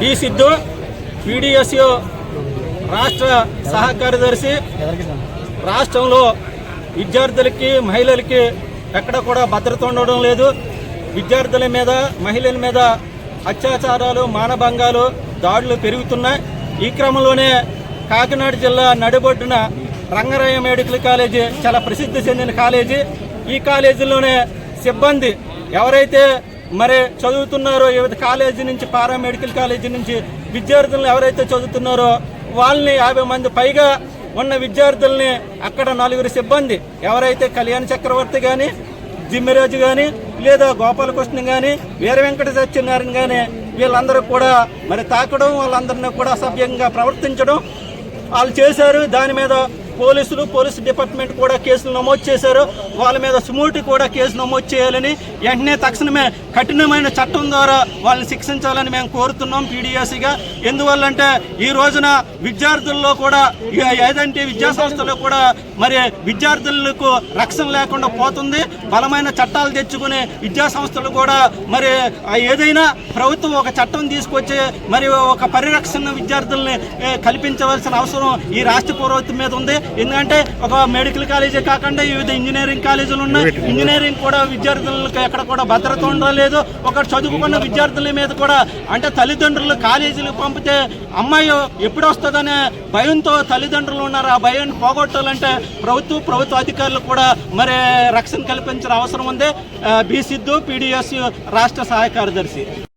D Siddhu PDSU రాష్ట్ర సహ కార్యదర్శి. రాష్ట్రంలో విద్యార్థులకి మహిళలకి ఎక్కడ కూడా భద్రత ఉండడం లేదు. విద్యార్థుల మీద మహిళల మీద అత్యాచారాలు మానభంగాలు దాడులు పెరుగుతున్నాయి. ఈ క్రమంలోనే కాకినాడ జిల్లా నడిబొడ్డున రంగరాయ మెడికల్ కాలేజీ చాలా ప్రసిద్ధి చెందిన కాలేజీ. ఈ కాలేజీలోనే సిబ్బంది ఎవరైతే మరి చదువుతున్నారో వివిధ కాలేజీ నుంచి పారామెడికల్ కాలేజీ నుంచి విద్యార్థులను ఎవరైతే చదువుతున్నారో వాళ్ళని యాభై మంది పైగా ఉన్న విద్యార్థుల్ని అక్కడ నలుగురు సిబ్బంది ఎవరైతే కళ్యాణ్ చక్రవర్తి కానీ జిమ్మిరాజు కానీ లేదా గోపాలకృష్ణ కానీ వీర వెంకట సత్యనారాయణ కానీ వీళ్ళందరూ కూడా మరి తాకడం వాళ్ళందరినీ కూడా సభ్యంగా ప్రవర్తించడం వాళ్ళు చేశారు. దాని మీద పోలీసులు పోలీస్ డిపార్ట్మెంట్ కూడా కేసులు నమోదు చేశారు. వాళ్ళ మీద సుమూటి కూడా కేసు నమోదు చేయాలని వెంటనే తక్షణమే కఠినమైన చట్టం ద్వారా వాళ్ళని శిక్షించాలని మేము కోరుతున్నాం పీడిఎస్సిగా ఎందువల్లంటే ఈ రోజున విద్యార్థుల్లో కూడా ఏదంటే విద్యా సంస్థలో కూడా మరి విద్యార్థులకు రక్షణ లేకుండా పోతుంది. బలమైన చట్టాలు తెచ్చుకునే విద్యా సంస్థలు కూడా మరి ఏదైనా ప్రభుత్వం ఒక చట్టం తీసుకొచ్చి మరి ఒక పరిరక్షణ విద్యార్థుల్ని కల్పించవలసిన అవసరం ఈ రాష్ట్ర ప్రభుత్వం మీద ఉంది. ఎందుకంటే ఒక మెడికల్ కాలేజీ కాకుండా వివిధ ఇంజనీరింగ్ కాలేజీలు ఉన్నాయి ఇంజనీరింగ్ కూడా విద్యార్థులకు ఎక్కడ కూడా భద్రత ఉండలేదు ఒక చదువుకున్న విద్యార్థుల మీద కూడా అంటే తల్లిదండ్రులు కాలేజీలకు పంపితే అమ్మాయి ఎప్పుడు వస్తుందనే భయంతో తల్లిదండ్రులు ఉన్నారు. ఆ భయాన్ని పోగొట్టాలంటే ప్రభుత్వం ప్రభుత్వ అధికారులు కూడా మరి రక్షణ కల్పించిన అవసరం ఉంది. బి సిద్ధు పీడిఎస్ రాష్ట్ర సహాయ కార్యదర్శి.